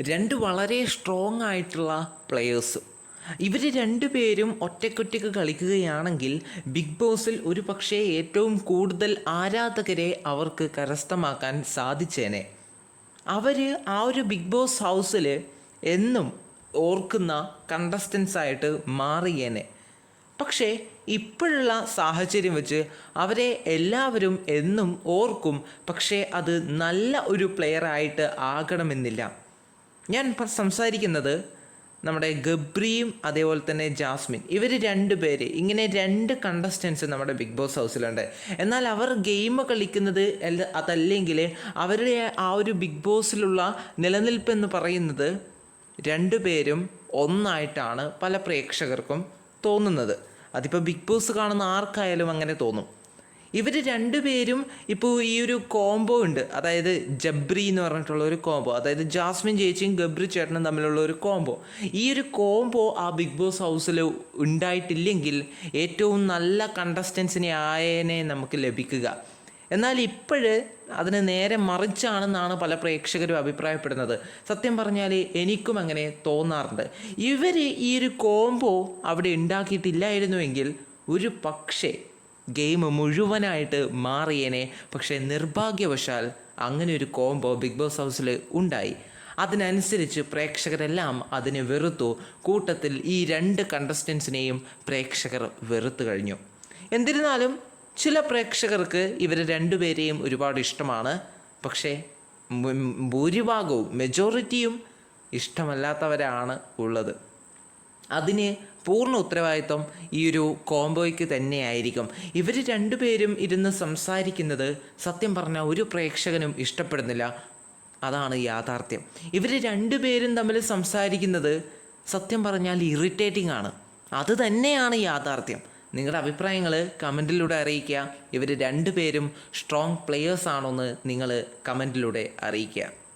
രണ്ട് വളരെ സ്ട്രോങ് ആയിട്ടുള്ള പ്ലെയേഴ്സ് ഇവർ രണ്ടുപേരും ഒറ്റക്കൊറ്റക്ക് കളിക്കുകയാണെങ്കിൽ ബിഗ് ബോസിൽ ഒരു പക്ഷേ ഏറ്റവും കൂടുതൽ ആരാധകരെ അവർക്ക് കരസ്ഥമാക്കാൻ സാധിച്ചേനെ. അവർ ആ ഒരു ബിഗ് ബോസ് ഹൗസിൽ എന്നും ഓർക്കുന്ന കണ്ടസ്റ്റൻസ് ആയിട്ട് മാറിയേനെ. പക്ഷേ ഇപ്പോഴുള്ള സാഹചര്യം വെച്ച് അവരെ എല്ലാവരും എന്നും ഓർക്കും പക്ഷേ അത് നല്ല ഒരു പ്ലെയറായിട്ട് ആകണമെന്നില്ല. ഞാൻ സംസാരിക്കുന്നത് നമ്മുടെ ഗബ്രിയും അതേപോലെ തന്നെ ജാസ്മിൻ. ഇവർ രണ്ട് പേര്. ഇങ്ങനെ രണ്ട് കണ്ടസ്റ്റൻസ് നമ്മുടെ ബിഗ് ബോസ് ഹൗസിലുണ്ട്. എന്നാൽ അവർ ഗെയിം കളിക്കുന്നത് അതല്ലെങ്കിൽ അവരുടെ ആ ഒരു ബിഗ് ബോസിലുള്ള നിലനിൽപ്പ് എന്ന് പറയുന്നത് രണ്ടുപേരും ഒന്നായിട്ടാണ് പല പ്രേക്ഷകർക്കും തോന്നുന്നത്. അതിപ്പോൾ ബിഗ് ബോസ് കാണുന്ന ആർക്കായാലും അങ്ങനെ തോന്നും. ഇവർ രണ്ടുപേരും ഇപ്പോൾ ഈ ഒരു കോംബോ ഉണ്ട്. അതായത് ജബ്രി എന്ന് പറഞ്ഞിട്ടുള്ള ഒരു കോംബോ അതായത് ജാസ്മിൻ ചേച്ചിയും ഗബ്രി ചേട്ടനും തമ്മിലുള്ള ഒരു കോംബോ ഈ ഒരു കോംബോ ആ ബിഗ് ബോസ് ഹൗസിൽ ഉണ്ടായിട്ടില്ലെങ്കിൽ ഏറ്റവും നല്ല കണ്ടസ്റ്റൻസിനെ ആയനെ നമുക്ക് ലഭിക്കുക. എന്നാൽ ഇപ്പോഴ് അതിന് നേരെ മറിച്ചാണെന്നാണ് പല പ്രേക്ഷകരും അഭിപ്രായപ്പെടുന്നത്. സത്യം പറഞ്ഞാൽ എനിക്കും അങ്ങനെ തോന്നാറുണ്ട്. ഇവർ ഈ ഒരു കോംബോ അവിടെ ഉണ്ടാക്കിയിട്ടില്ലായിരുന്നുവെങ്കിൽ ഒരു പക്ഷേ ഗെയിം മുഴുവനായിട്ട് മാറിയേനെ. പക്ഷേ നിർഭാഗ്യവശാൽ അങ്ങനെ ഒരു കോംബോ ബിഗ് ബോസ് ഹൗസിൽ ഉണ്ടായി. അതിനനുസരിച്ച് പ്രേക്ഷകരെല്ലാം അതിനെ വെറുത്തു. കൂട്ടത്തിൽ ഈ രണ്ട് കണ്ടസ്റ്റൻസിനെയും പ്രേക്ഷകർ വെറുത്തു കഴിഞ്ഞു. എന്നിരുന്നാലും ചില പ്രേക്ഷകർക്ക് ഇവർ രണ്ടുപേരെയും ഒരുപാട് ഇഷ്ടമാണ്. പക്ഷേ ഭൂരിഭാഗവും മെജോറിറ്റിയും ഇഷ്ടമല്ലാത്തവരാണ് ഉള്ളത്. അതിന് പൂർണ ഉത്തരവാദിത്വം ഈ ഒരു കോംബോയ്ക്ക് തന്നെയായിരിക്കും. ഇവർ രണ്ടുപേരും ഇരുന്ന് സംസാരിക്കുന്നത് സത്യം പറഞ്ഞാൽ ഒരു പ്രേക്ഷകനും ഇഷ്ടപ്പെടുന്നില്ല. അതാണ് യാഥാർത്ഥ്യം. ഇവർ രണ്ടുപേരും തമ്മിൽ സംസാരിക്കുന്നത് സത്യം പറഞ്ഞാൽ ഇറിറ്റേറ്റിംഗ് ആണ്. അത് തന്നെയാണ് യാഥാർത്ഥ്യം. നിങ്ങളുടെ അഭിപ്രായങ്ങൾ കമന്റിലൂടെ അറിയിക്കുക. ഇവർ രണ്ടുപേരും സ്ട്രോങ് പ്ലെയേഴ്സ് ആണോ എന്ന് നിങ്ങൾ കമന്റിലൂടെ അറിയിക്കുക.